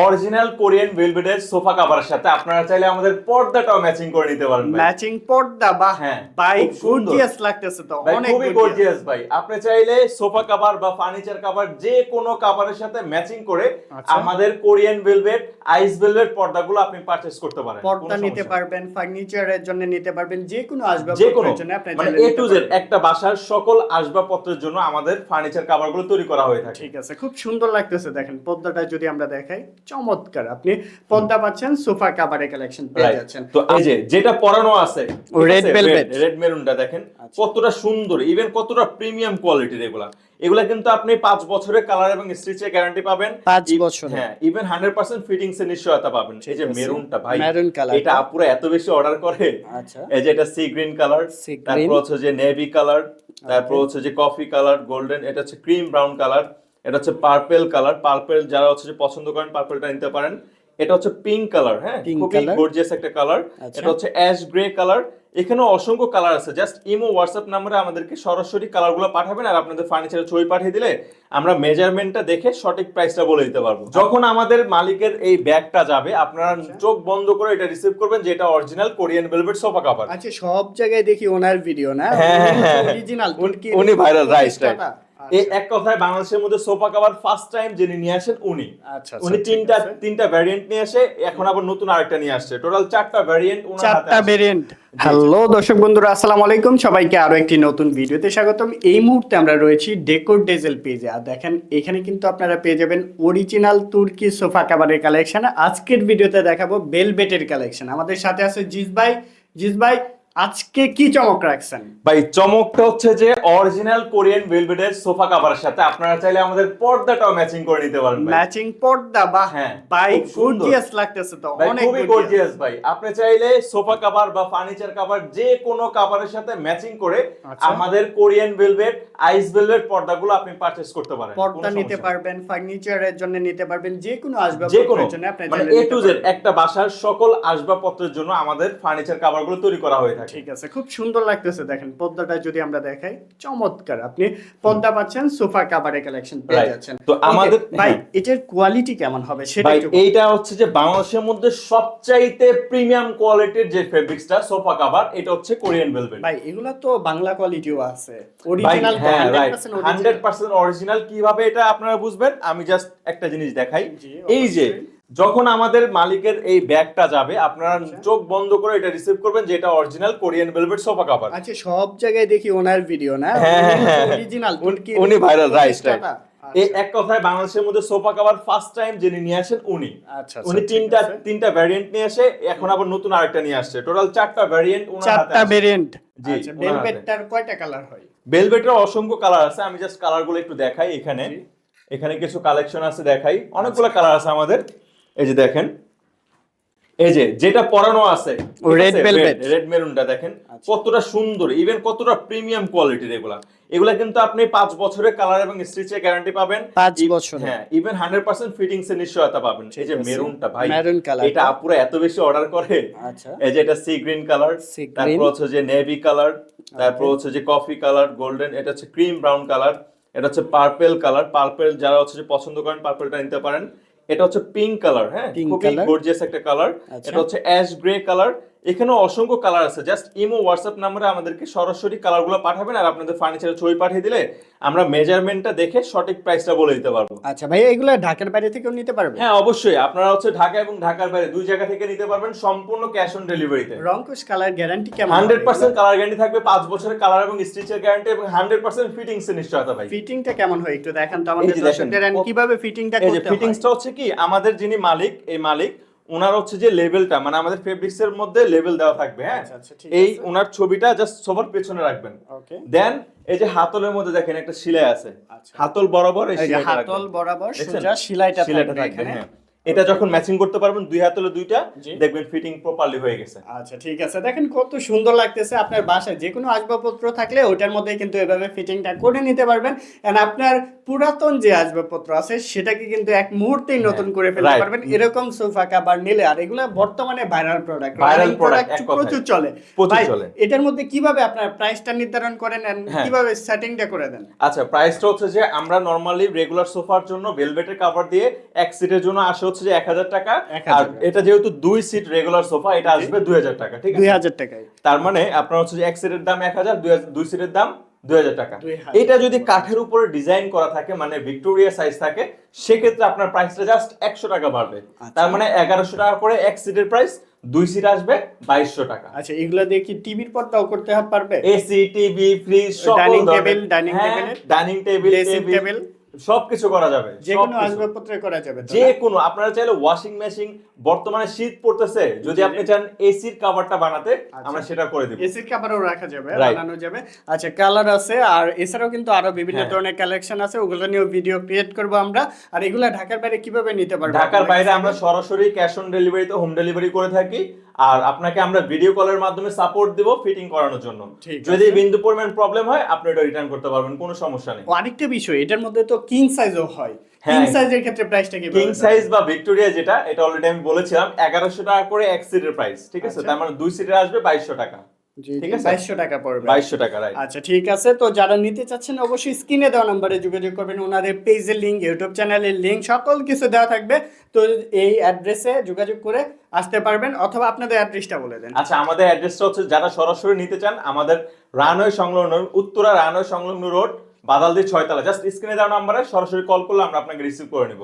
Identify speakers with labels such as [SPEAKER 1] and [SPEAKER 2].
[SPEAKER 1] Original Korean ভেলভেটের sofa কাভারের সাথে আপনারা চাইলে আমাদের পর্দাটাও ম্যাচিং করে নিতে পারেন
[SPEAKER 2] ম্যাচিং পর্দা বা
[SPEAKER 1] হ্যাঁ, সুন্দর।
[SPEAKER 2] গর্জিয়াস লাগতেছে তো অনেক
[SPEAKER 1] খুবই গর্জিয়াস ভাই। আপনি চাইলে সোফা কভার বা ফার্নিচার কভার যে কোনো কভারের সাথে ম্যাচিং করে
[SPEAKER 2] আচ্ছা।
[SPEAKER 1] আমাদের কোরিয়ান ভেলভেট আইস ভেলভেট পর্দাগুলো আপনি পারচেজ করতে পারেন।
[SPEAKER 2] পর্দা নিতে। পারবেন ফার্নিচারের জন্য নিতে পারবেন যে কোনো আসবাব
[SPEAKER 1] যে কোনো।
[SPEAKER 2] জন্য আপনি
[SPEAKER 1] মানে এ টু জেড একটা বাসার সকল আসবাবপত্রের জন্য আমাদের ফার্নিচার কভারগুলো তৈরি করা হয়ে থাকে।
[SPEAKER 2] ঠিক আছে খুব সুন্দর লাগতেছে দেখেন পর্দাটা যদি আমরা দেখাই। চমৎকার। আপনি পদ্মা পাচ্ছেন সোফা কাভারে কালেকশন পেয়ে যাচ্ছেন।
[SPEAKER 1] তো এই যে যেটা পরানো আছে
[SPEAKER 2] রেড velvet।
[SPEAKER 1] রেড মেরুনটা দেখেন
[SPEAKER 2] আচ্ছা।
[SPEAKER 1] কতটা সুন্দর ইভেন কতটা প্রিমিয়াম কোয়ালিটির এগুলা। এগুলা কিন্তু আপনি পাঁচ বছরের কালার এবং স্টিচের গ্যারান্টি পাবেন।
[SPEAKER 2] পাঁচ বছরের।
[SPEAKER 1] হ্যাঁ ইভেন হান্ড্রেড পার্সেন্ট ফিটিংস এর নিশ্চয়তা পাবেন। এই যে। মেরুনটা ভাই
[SPEAKER 2] Maroon colour
[SPEAKER 1] এটা আপুরা এত বেশি অর্ডার করে।
[SPEAKER 2] আচ্ছা।
[SPEAKER 1] এই যে এটা সি গ্রিন কালার তারপর হচ্ছে যে নেভি কালার তারপর হচ্ছে যে কফি কালার গোল্ডেন এটা হচ্ছে ক্রিম ব্রাউন কালার এটা হচ্ছে পার্পেল কালার পার্পেল যারা হচ্ছে যে পছন্দ করেন পার্পেলটা নিতে পারেন। এটা হচ্ছে পিঙ্ক কালার হ্যাঁ? খুবই গর্জিয়াস একটা কালার
[SPEAKER 2] আচ্ছা।
[SPEAKER 1] এটা হচ্ছে অ্যাশ গ্রে কালার এখানেও অসংখ্য কালার আছে। জাস্ট ইমো হোয়াটসঅ্যাপ নাম্বারে আমাদেরকে সরাসরি কালারগুলো পাঠাবেন আর আপনাদের ফার্নিচারের ছবি পাঠিয়ে দিলে আমরা মেজারমেন্টটা দেখে সঠিক প্রাইসটা বলে দিতে পারব। যখন আমাদের মালিকের এই ব্যাগটা যাবে আপনারা
[SPEAKER 2] আচ্ছা।
[SPEAKER 1] চোখ বন্ধ করে এটা রিসিভ করবেন যে এটা original Korean velvet sofa cover
[SPEAKER 2] আচ্ছা সব জায়গায় দেখি ওনার ভিডিও না?
[SPEAKER 1] হ্যাঁ, হ্যাঁ, হ্যাঁ।
[SPEAKER 2] অরিজিনাল
[SPEAKER 1] উনি ভাইরাল রাইট রাইট
[SPEAKER 2] আচ্ছা।
[SPEAKER 1] এই এক কথায় বাংলাদেশের মধ্যে সোফা কাভার ফার্স্ট টাইম যিনি নিয়ে আসেন উনি।
[SPEAKER 2] আচ্ছা
[SPEAKER 1] উনি
[SPEAKER 2] আচ্ছা,
[SPEAKER 1] তিনটা তিনটা ভ্যারিয়েন্ট নিয়ে আসে এখন আবার নতুন আরেকটা নিয়ে আসছে। টোটাল চারটা ভ্যারিয়েন্ট ওনার
[SPEAKER 2] চারটা
[SPEAKER 1] আছে।
[SPEAKER 2] ভেরিয়েন্ট হ্যালো দর্শক বন্ধুরা আসসালামু আলাইকুম। সবাইকে আরও একটি নতুন ভিডিওতে স্বাগতম। এই মুহূর্তে আমরা রয়েছি ডেকোর ডেজেল পেজে আর দেখেন এখানে কিন্তু আপনারা পেয়ে যাবেন অরিজিনাল তুর্কি সোফা কাভারের কালেকশন আজকের ভিডিওতে দেখাবো বেলবেটের কালেকশন আমাদের সাথে আছে জিজ ভাই। জিজ ভাই আজকে কি চমক রাখছেন?
[SPEAKER 1] ভাই চমকটা হচ্ছে যে অরিজিনাল কোরিয়ান ভেলভেটের সোফা কাভারের সাথে আপনারা চাইলে আমাদের পর্দাটাও ম্যাচিং করে নিতে পারেন ভাই।
[SPEAKER 2] ম্যাচিং পর্দা? বা
[SPEAKER 1] হ্যাঁ, খুব
[SPEAKER 2] গর্জিয়াস লাগতেছে তো অনেক
[SPEAKER 1] খুবই গর্জিয়াস ভাই। আপনি চাইলে সোফা কাভার বা ফার্নিচার কাভার যে কোনো কাভারের সাথে ম্যাচিং করে
[SPEAKER 2] আচ্ছা।
[SPEAKER 1] আমাদের কোরিয়ান ভেলভেট আইস ভেলভেট পর্দাগুলো আপনি পারচেজ করতে পারেন
[SPEAKER 2] পর্দা নিতে। পারবেন ফার্নিচারের জন্য নিতে পারবেন যে কোনো আসবাব
[SPEAKER 1] যে কোনো
[SPEAKER 2] জন্য আপনি
[SPEAKER 1] মানে
[SPEAKER 2] চাইলে
[SPEAKER 1] এ টু জেড একটা বাসার সকল আসবাবপত্রের জন্য আমাদের ফার্নিচার কাভারগুলো তৈরি করা হয়ে থাকে।
[SPEAKER 2] ঠিক আছে খুব সুন্দর লাগতেছে দেখেন পদ্মাটা যদি আমরা দেখাই চমৎকার। আপনি পদ্মা পাচ্ছেন সোফা কাভারে কালেকশন পেয়ে যাচ্ছেন।
[SPEAKER 1] তো আমাদের-
[SPEAKER 2] ভাই
[SPEAKER 1] হ্যাঁ।
[SPEAKER 2] এটার কোয়ালিটি কেমন হবে? সেটা।
[SPEAKER 1] এইটা হচ্ছে যে বাংলাদেশের মধ্যে সবচাইতে প্রিমিয়াম কোয়ালিটির যে ফেব্রিক্সটা সোফা কাভার এটা হচ্ছে কোরিয়ান ভেলভেট
[SPEAKER 2] ভাই এগুলা তো বাংলা কোয়ালিটিও আছে। অরিজিনাল
[SPEAKER 1] হ্যাঁ
[SPEAKER 2] 100%
[SPEAKER 1] হান্ড্রেড পার্সেন্ট অরিজিনাল কীভাবে এটা আপনারা বুঝবেন? আমি জাস্ট একটা জিনিস দেখাই। এই যে। যখন আমাদের মালিকের এই ব্যাগটা যাবে আপনারা
[SPEAKER 2] আচ্ছা।
[SPEAKER 1] চোখ বন্ধ করে এটা রিসিভ করবেন যে এটা original Korean velvet sofa cover
[SPEAKER 2] আচ্ছা সব জায়গায় দেখি ওনার ভিডিও না?
[SPEAKER 1] হ্যাঁ, হ্যাঁ, হ্যাঁ।
[SPEAKER 2] অরিজিনাল
[SPEAKER 1] উনি ভাইরাল রাইট রাইট। এই এক কথায় বাংলাদেশের মধ্যে সোফা কাভার ফার্স্ট টাইম যিনি নিয়ে আসেন উনি।
[SPEAKER 2] আচ্ছা
[SPEAKER 1] উনি
[SPEAKER 2] আচ্ছা,
[SPEAKER 1] তিনটা তিনটা ভ্যারিয়েন্ট নিয়ে আসে এখন আবার নতুন আরেকটা নিয়ে আসছে। টোটাল চারটা ভ্যারিয়েন্ট ওনার হাতে
[SPEAKER 2] চারটা
[SPEAKER 1] আছে।
[SPEAKER 2] ভেরিয়েন্ট
[SPEAKER 1] জি।
[SPEAKER 2] ভেলভেটটার কয়টা কালার হয়?
[SPEAKER 1] ভেলভেটের অসংখ্য কালার আছে আমি জাস্ট কালারগুলো একটু দেখাই এখানে। এখানে কিছু কালেকশন আছে দেখাই। অনেকগুলো কালার আছে আমাদের। এই যে দেখেন এই যে যেটা পরানো আছে
[SPEAKER 2] Red velvet।
[SPEAKER 1] রেড মেরুনটা দেখেন
[SPEAKER 2] আচ্ছা।
[SPEAKER 1] কতটা সুন্দর ইভেন কতটা প্রিমিয়াম কোয়ালিটির এগুলা। এগুলা কিন্তু আপনি পাঁচ বছরের কালার এবং স্টিচের গ্যারান্টি পাবেন।
[SPEAKER 2] পাঁচ বছরের।
[SPEAKER 1] হ্যাঁ ইভেন হান্ড্রেড পার্সেন্ট ফিটিংস এর নিশ্চয়তা পাবেন। এই যে। মেরুনটা ভাই
[SPEAKER 2] Maroon colour
[SPEAKER 1] এটা। আপুরা এত বেশি অর্ডার করে।
[SPEAKER 2] আচ্ছা।
[SPEAKER 1] এই যে এটা সি গ্রিন কালার তারপর হচ্ছে যে নেভি কালার তারপর হচ্ছে যে কফি কালার গোল্ডেন এটা হচ্ছে ক্রিম ব্রাউন কালার এটা হচ্ছে পার্পেল কালার পার্পেল যারা হচ্ছে যে পছন্দ করেন পার্পেলটা নিতে পারেন। এটা হচ্ছে পিঙ্ক কালার হ্যাঁ? খুবই গর্জিয়াস একটা কালার
[SPEAKER 2] আচ্ছা।
[SPEAKER 1] এটা হচ্ছে অ্যাশ গ্রে কালার এখানেও অসংখ্য কালার আছে। জাস্ট ইমো হোয়াটসঅ্যাপ নাম্বারে আমাদেরকে সরাসরি কালারগুলো পাঠাবেন আর আপনাদের ফার্নিচারের ছবি পাঠিয়ে দিলে আমরা মেজারমেন্টটা দেখে সঠিক প্রাইসটা বলে দিতে পারব।
[SPEAKER 2] আচ্ছা ভাইয়া এগুলো ঢাকার বাইরে থেকেও নিতে পারবে
[SPEAKER 1] হ্যাঁ অবশ্যই। আপনারা হচ্ছে ঢাকা এবং ঢাকার বাইরে দুই জায়গা থেকে নিতে পারবেন সম্পূর্ণ ক্যাশ অন ডেলিভারিতে
[SPEAKER 2] রংকুশ কালার গ্যারান্টি কেমন
[SPEAKER 1] হান্ড্রেড পার্সেন্ট কালার গ্যারান্টি থাকবে পাঁচ বছরের কালার এবং স্টিচের গ্যারান্টি এবং হান্ড্রেড পার্সেন্ট ফিটিংস এর নিশ্চয়তা ভাই।
[SPEAKER 2] ফিটিংটা কেমন হয়? একটু দেখান তো আমাদের। দর্শকদের কীভাবে ফিটিংটা
[SPEAKER 1] এই যে
[SPEAKER 2] করতে হয়?
[SPEAKER 1] ফিটিংসটা হচ্ছে কি আমাদের যিনি মালিক এই মালিক ওনার হচ্ছে যে লেভেলটা মানে আমাদের ফেব্রিক্স এর মধ্যে লেভেল দেওয়া থাকবে হ্যাঁ?
[SPEAKER 2] আচ্ছা, আচ্ছা,
[SPEAKER 1] এই ওনার ছবিটা জাস্ট সবার পেছনে রাখবেন।
[SPEAKER 2] ওকে
[SPEAKER 1] দেন এই যে হাতলের মধ্যে দেখেন একটা শিলাই আছে।
[SPEAKER 2] আচ্ছা।
[SPEAKER 1] হাতল বরাবর এই
[SPEAKER 2] হাতল বরাবর? সোজা সেলাইটা
[SPEAKER 1] শিলাইটা
[SPEAKER 2] থাকবে
[SPEAKER 1] থাকবে
[SPEAKER 2] এখানে।
[SPEAKER 1] হ্যাঁ। এটা যখন ম্যাচিং করতে পারবেন দুই হাতলে দুইটা দেখবেন ফিটিং প্রপারলি হয়ে গেছে।
[SPEAKER 2] আচ্ছা ঠিক আছে। দেখেন কত সুন্দর লাগতেছে আপনার বাসায়। যে কোনো আসবাবপত্র থাকলে ওটার মধ্যে কিন্তু এভাবে ফিটিংটা করে নিতে পারবেন। এন্ড আপনার পুরাতন যে আসবাবপত্র আছে সেটাকে কিন্তু এক মুহূর্তেই নতুন করে ফেলতে
[SPEAKER 1] হ্যাঁ,
[SPEAKER 2] পারবেন। এরকম সোফা কাভার নিলে। আর এগুলা বর্তমানে ভাইরাল প্রোডাক্ট
[SPEAKER 1] এক কথায়।
[SPEAKER 2] প্রচুর চলে।
[SPEAKER 1] প্রচুর চলে।
[SPEAKER 2] এটার মধ্যে কীভাবে আপনার প্রাইসটা নির্ধারণ করেন and
[SPEAKER 1] হ্যাঁ।
[SPEAKER 2] কীভাবে সেটিংটা করে দেন?
[SPEAKER 1] আচ্ছা প্রাইসটা হচ্ছে যে আমরা নরমালি রেগুলার সোফার জন্য ভেলভেটের কাভার দিয়ে এক সিটের জন্য আসে হচ্ছে যে এক হাজার টাকা। আর এটা যেহেতু দুই সিট রেগুলার সোফা এটা আসবে দুই হাজার টাকা ঠিক
[SPEAKER 2] দুই
[SPEAKER 1] আছে
[SPEAKER 2] হাজার টাকায়।
[SPEAKER 1] তার মানে আপনার হচ্ছে যে এক সিটের দাম এক হাজার দুই সিটের দাম দুই হাজার টাকা। এটা যদি কাঠের উপরে ডিজাইন করা থাকে মানে ভিক্টোরিয়া সাইজ থাকে সেক্ষেত্রে আপনার প্রাইসটা জাস্ট একশো টাকা বাড়বে।
[SPEAKER 2] আচ্ছা।
[SPEAKER 1] তার মানে এগারোশো টাকা করে এক সিটের প্রাইস দুই সিট আসবে বাইশশো টাকা।
[SPEAKER 2] আচ্ছা এগুলো দিয়ে কি টিভির পর্দাও করতে পারবে?
[SPEAKER 1] এসি টিভি ফ্রিজ
[SPEAKER 2] dining
[SPEAKER 1] হ্যাঁ, dining table
[SPEAKER 2] Dressing
[SPEAKER 1] table
[SPEAKER 2] table?
[SPEAKER 1] সবকিছু করা যাবে
[SPEAKER 2] যে কোনো আসবাবপত্রে করা যাবে
[SPEAKER 1] যে কোনো আপনারা চাইলে ওয়াশিং মেশিন বর্তমানে শীত পড়তেছে যদি। আপনি চান এসির কাভারটা বানাতে
[SPEAKER 2] আচ্ছা।
[SPEAKER 1] আমরা সেটা করে দিব।
[SPEAKER 2] এসির কাপড়ও রাখা যাবে বানানো যাবে। আচ্ছা কালার আছে আর এছাড়াও কিন্তু আরও বিভিন্ন
[SPEAKER 1] হ্যাঁ।
[SPEAKER 2] ধরনের কালেকশন আছে ওগুলো নিয়েও ভিডিও ক্রিয়েট করব আমরা। আর এগুলা ঢাকার বাইরে কীভাবে নিতে পারব?
[SPEAKER 1] ঢাকার বাইরে আমরা সরাসরি ক্যাশ অন ডেলিভারি ডেলিভারিতে হোম ডেলিভারি করে থাকি আর আপনাকে আমরা ভিডিও কলের মাধ্যমে সাপোর্ট দিব ফিটিং করানোর জন্য। যদি বিন্দু পরিমাণ প্রবলেম হয় আপনি এটা রিটার্ন করতে পারবেন কোনো সমস্যা নেই।
[SPEAKER 2] আরেকটা বিষয় এটার মধ্যে তো কিং সাইজও হয়। কিং
[SPEAKER 1] হ্যাঁ।
[SPEAKER 2] সাইজের ক্ষেত্রে প্রাইসটা কি
[SPEAKER 1] কিং সাইজ বা ভিক্টোরিয়া যেটা এটা অলরেডি আমি বলেছিলাম এগারোশো টাকা করে এক সিটের প্রাইস ঠিক আছে?
[SPEAKER 2] আচ্ছা।
[SPEAKER 1] তার মানে দুই সিটের আসবে বাইশশো টাকা ঠিক
[SPEAKER 2] ঠিক
[SPEAKER 1] আছে।
[SPEAKER 2] আছে? 2200 টাকা পড়বে।
[SPEAKER 1] বাইশশো টাকা রাইট
[SPEAKER 2] আচ্ছা ঠিক আছে। তো যারা নিতে চাচ্ছেন অবশ্যই স্ক্রিনে দেওয়া নম্বরে যোগাযোগ করবেন। ওনাদের পেজের লিংক ইউটিউব চ্যানেলের লিংক সকল কিছু দেওয়া থাকবে। তো এই অ্যাড্রেসে যোগাযোগ করে আসতে পারবেন অথবা আপনাদের অ্যাড্রেসটা বলে দেন।
[SPEAKER 1] আচ্ছা আমাদের অ্যাড্রেসটা হচ্ছে যারা সরাসরি নিতে চান আমাদের রানওয়ে সংলগ্ন উত্তরা রানওয়ে সংলগ্ন রোড বাদালদি ছয়তলা জাস্ট স্ক্রিনে দেওয়া নাম্বারে সরাসরি কল করলে আমরা আপনাকে রিসিভ করে নিব।